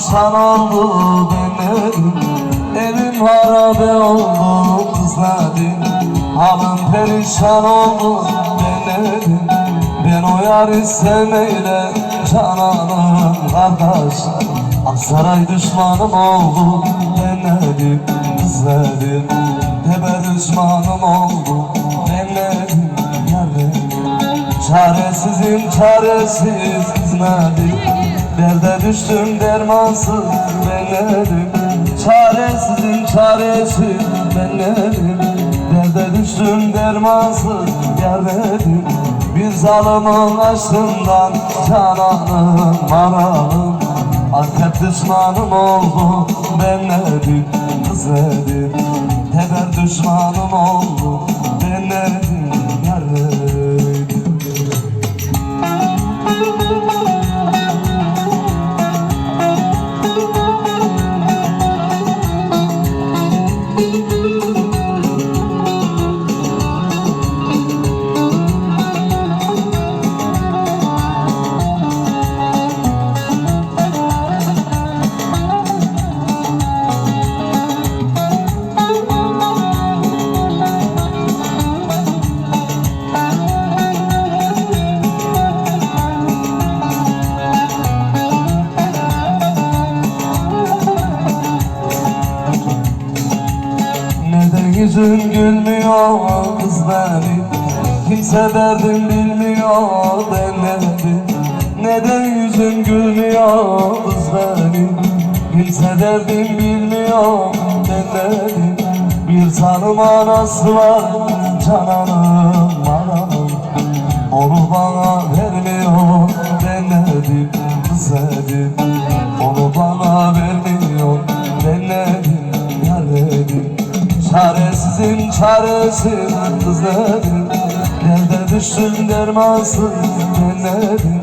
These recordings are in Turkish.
perişan oldu benim Evim harabe oldu kız Nadim Halım perişan oldu benim Ben o yarı sevmeyle cananım kardeş. Aksaray düşmanım oldu ben nedim kız nedim Tebe düşmanım oldu ben nedim yar nedim Çaresizim çaresiz kız nedim Derde düştüm dermansız ben nedim Çaresizim çaresiz ben nedim Derde düştüm dermansız yar nedim Bir zalimin aşkından cananım maralım Antep düşmanım oldu ben nedim kız nedim Teber düşmanım oldu ben Yüzün gülmüyor kız benim Kimse derdim bilmiyor ben nedim Neden yüzün gülmüyor kız benim Kimse derdim bilmiyor ben nedim Bir tanım anası var cananım ananım. Onu bana vermiyor ben nedim kız nedim Çaresizim çaresiz kız nedim Nerede düştüm dermansız ben nedim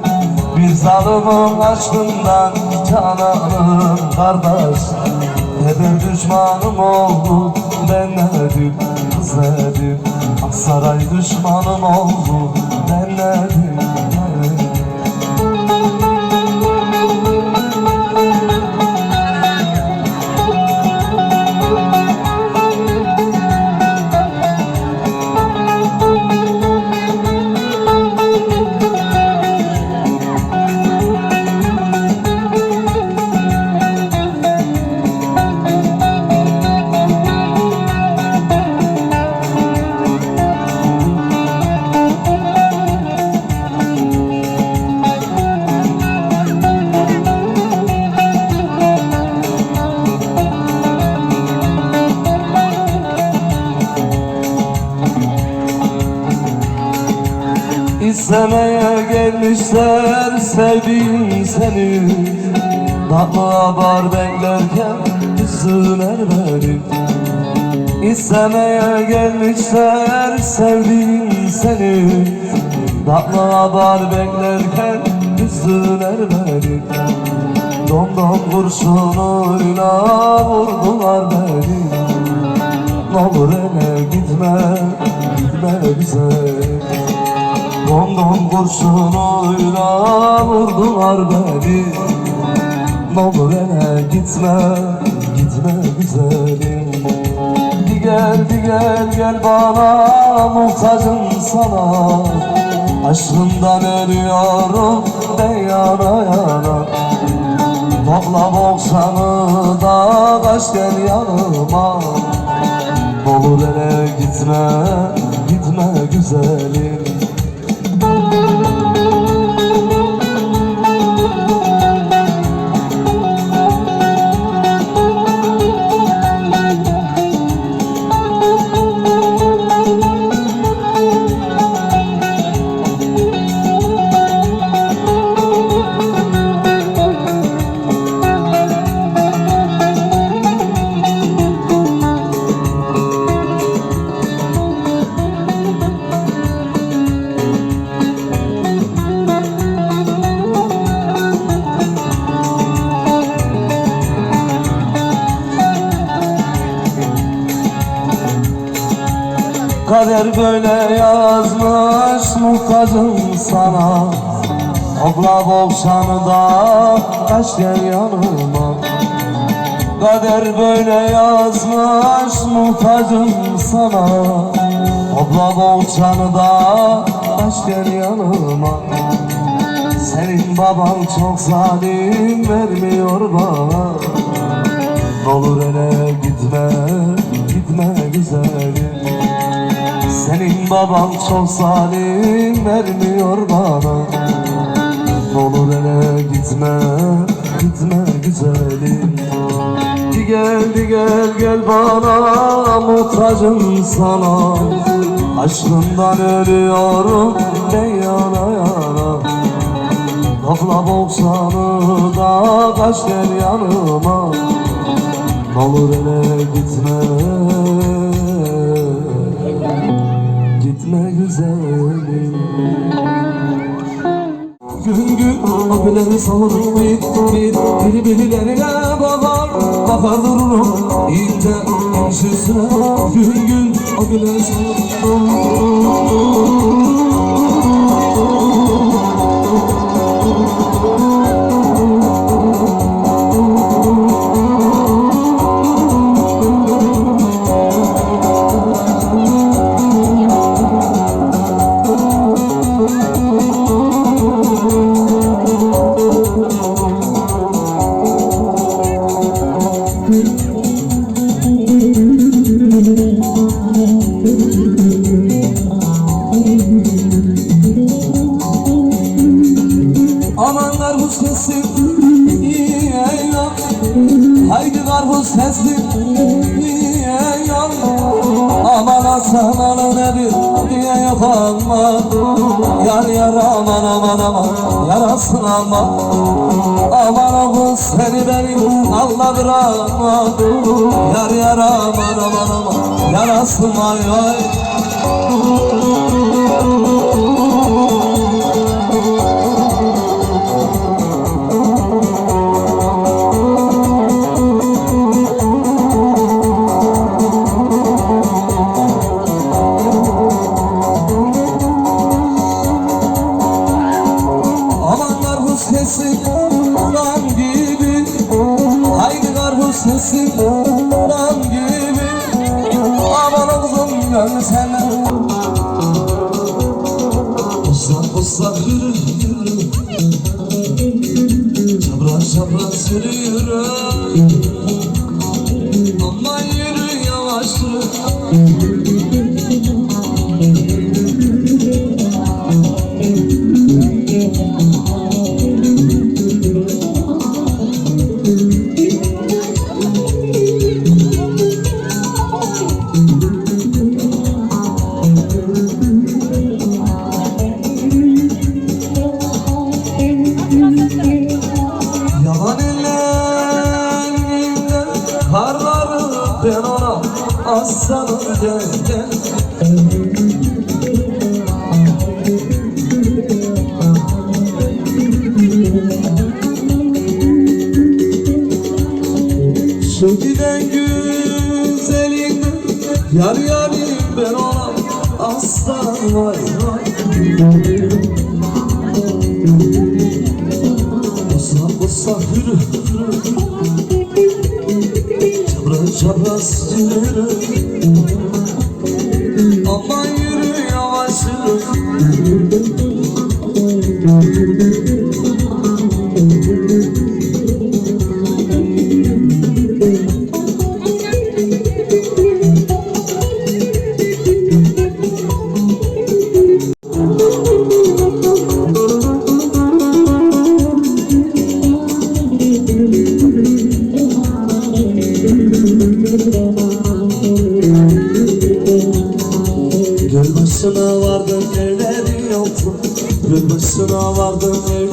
Bir zalimin aşkından cananım kardeş. Neden düşmanım oldu ben nedim kız nedim Aksaray düşmanım oldu ben nedim gelmişler sevdiğim seni. Tatlı haber beklerken üstüner benim İstemeye gelmişler sevdiğim seni. Tatlı haber beklerken üstüner benim Domdom kurşunuyla vurdular beni. Ne olur gitme, gitme bize Dondon kurşunuyla vurdular beni. Ne gitme, gitme güzelim. Gel, gel, gel bana muhtacım sana. Aşkından ölüyorum ben yana yana. Topla boksanı da kaç gel yanıma. Olur gitme, gitme güzelim muhtacım sana Abla da kaç gel yanıma. Kader böyle yazmış muhtacım sana Abla da kaç gel yanıma. Senin baban çok zalim vermiyor bana. Ne olur hele gitme, gitme güzelim Senin baban çok zalim vermiyor bana. Ne olur hele gitme, gitme güzelim. Di gel, di gel, gel bana muhtacım sana. Aşkından ölüyorum ben yana yana. Topla boksanı da kaç gel yanıma. Ne olur hele gitme güzelim Gün gün abileri savurup bit bit Biri birilerine bakar Bakar dururum ince ince üstüne Gün gün abileri Aman Aman Hasan ana nedir diye yapama Yar yar aman aman aman yarasın aman Aman kız seni benim Allah bırakma Yar yar aman aman aman yarasın ay ay karpuz kesin lan gibi. Haydi karpuz kesin lan gibi. Aman kızım gönlü senden Uslak uslak yürü yürü. Çapraz yürü yürü vay Usak usak yürü Çapraz çapraz yürü başına vardım evleri yoktu. Göl başına vardım evleri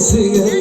chega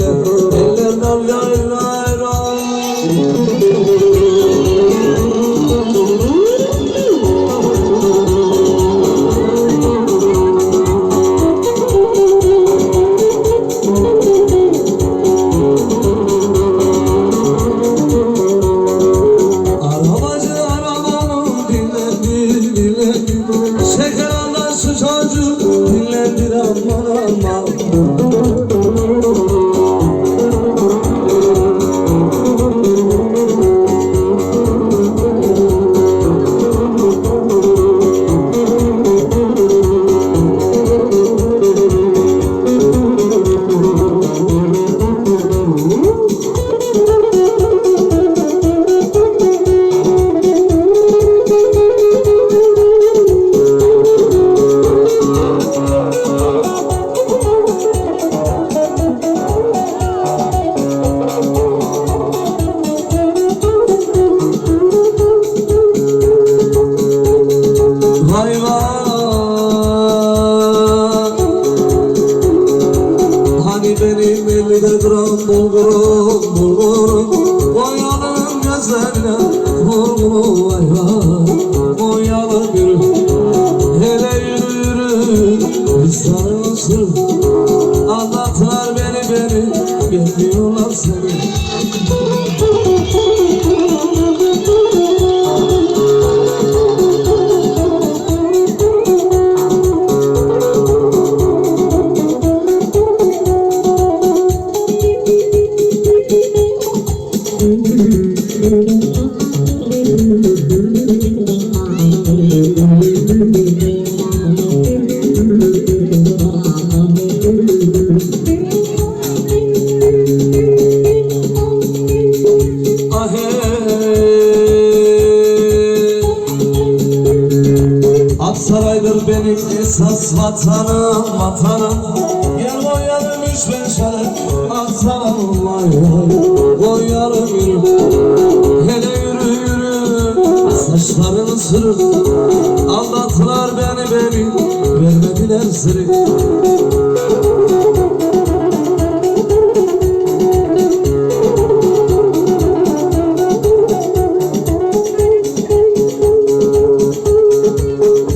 eller sırrı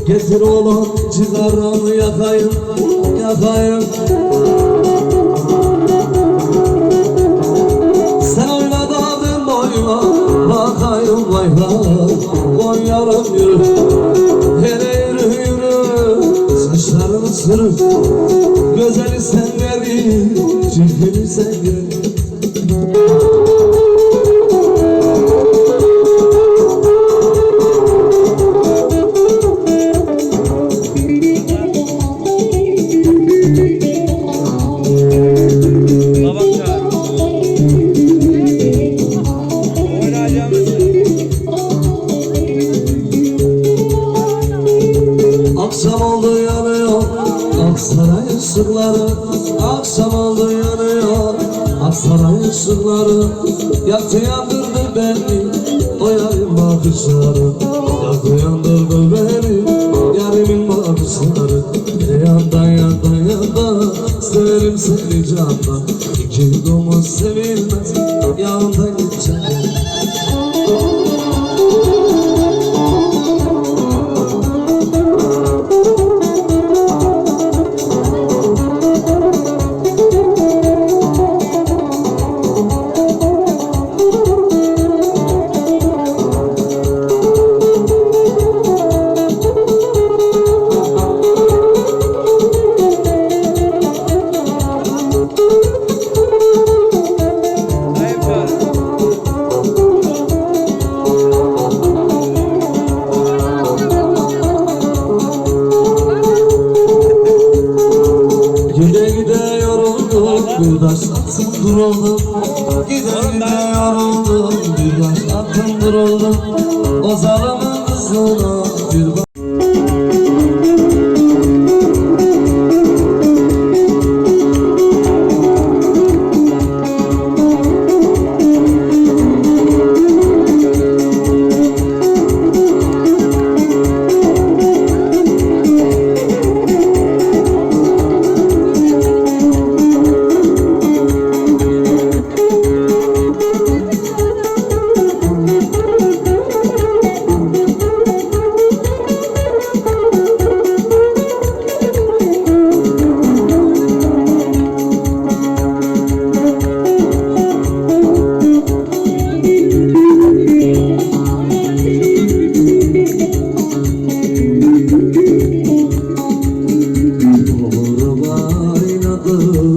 Getir oğlum cigaramı yakayım, yakayım. Sen oyna da ben boyuna, bakayım vay vay Vay yarım yürü. aşkını Gözeli sen verin, çirkini sen verin Severim seni candan İki domuz severim Ooh.